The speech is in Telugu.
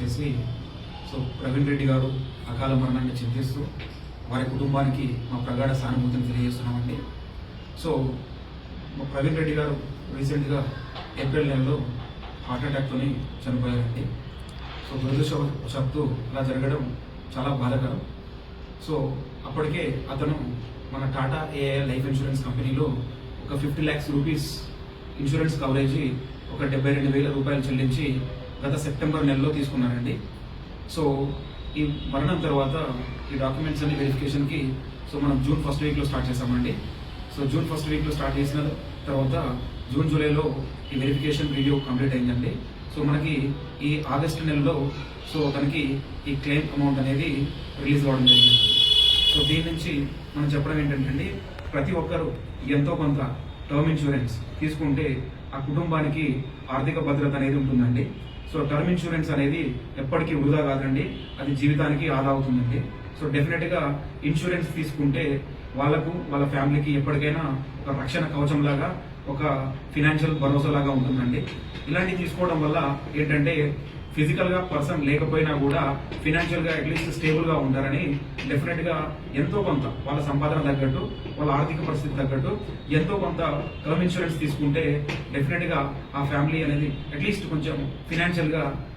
చేసి సో ప్రవీణ్ రెడ్డి గారు అకాల మరణాన్ని చింతిస్తూ వారి కుటుంబానికి మా ప్రగాఢ సానుభూతిని తెలియజేస్తున్నామండి. సో మా ప్రవీణ్ రెడ్డి గారు రీసెంట్గా ఏప్రిల్ నెలలో హార్ట్ అటాక్తోని చనిపోయారండి. సో దురదృష్టవశాత్తు అలా జరగడం చాలా బాధకరం. సో అప్పటికే అతను మన టాటా ఏఐ లైఫ్ ఇన్సూరెన్స్ కంపెనీలో ఒక fifty lakhs rupees insurance coverage ఒక డెబ్బై రెండు వేల రూపాయలు చెల్లించి గత సెప్టెంబర్ నెలలో తీసుకున్నానండి సో ఈ మరణం తర్వాత ఈ డాక్యుమెంట్స్ అన్ని వెరిఫికేషన్కి సో మనం జూన్ ఫస్ట్ వీక్లో స్టార్ట్ చేసామండి సో జూన్ ఫస్ట్ వీక్లో స్టార్ట్ చేసిన తర్వాత జూన్ జూలైలో ఈ వెరిఫికేషన్ వీడియో కంప్లీట్ అయిందండి. సో మనకి ఈ ఆగస్టు నెలలో సో తనకి ఈ క్లెయిమ్ అమౌంట్ అనేది రిలీజ్ అవ్వడం జరిగింది. సో దీని నుంచి మనం చెప్పడం ఏంటంటే ప్రతి ఒక్కరూ ఎంతో కొంత టర్మ్ ఇన్సూరెన్స్ తీసుకుంటే ఆ కుటుంబానికి ఆర్థిక భద్రత అనేది ఉంటుందండి. సో టర్మ్ ఇన్సూరెన్స్ అనేది ఎప్పటికీ వృధా కాదండి. అది జీవితానికి ఆదా అవుతుందండి సో డెఫినెట్గా ఇన్సూరెన్స్ తీసుకుంటే వాళ్ళకు వాళ్ళ ఫ్యామిలీకి ఎప్పటికైనా ఒక రక్షణ కవచం లాగా ఒక ఫినాన్షియల్ భరోసా లాగా ఉంటుందండి. ఇలాంటివి తీసుకోవడం వల్ల ఏంటంటే ఫిజికల్గా పర్సన్ లేకపోయినా కూడా ఫినాన్షియల్గా అట్లీస్ట్ స్టేబుల్గా ఉంటారని డెఫినెట్గా ఎంతో కొంత వాళ్ళ సంపాదన తగ్గట్టు వాళ్ళ ఆర్థిక పరిస్థితి తగ్గట్టు ఎంతో కొంత టర్మ్ ఇన్సూరెన్స్ తీసుకుంటే డెఫినెట్గా ఆ ఫ్యామిలీ అనేది అట్లీస్ట్ కొంచెం ఫినాన్షియల్గా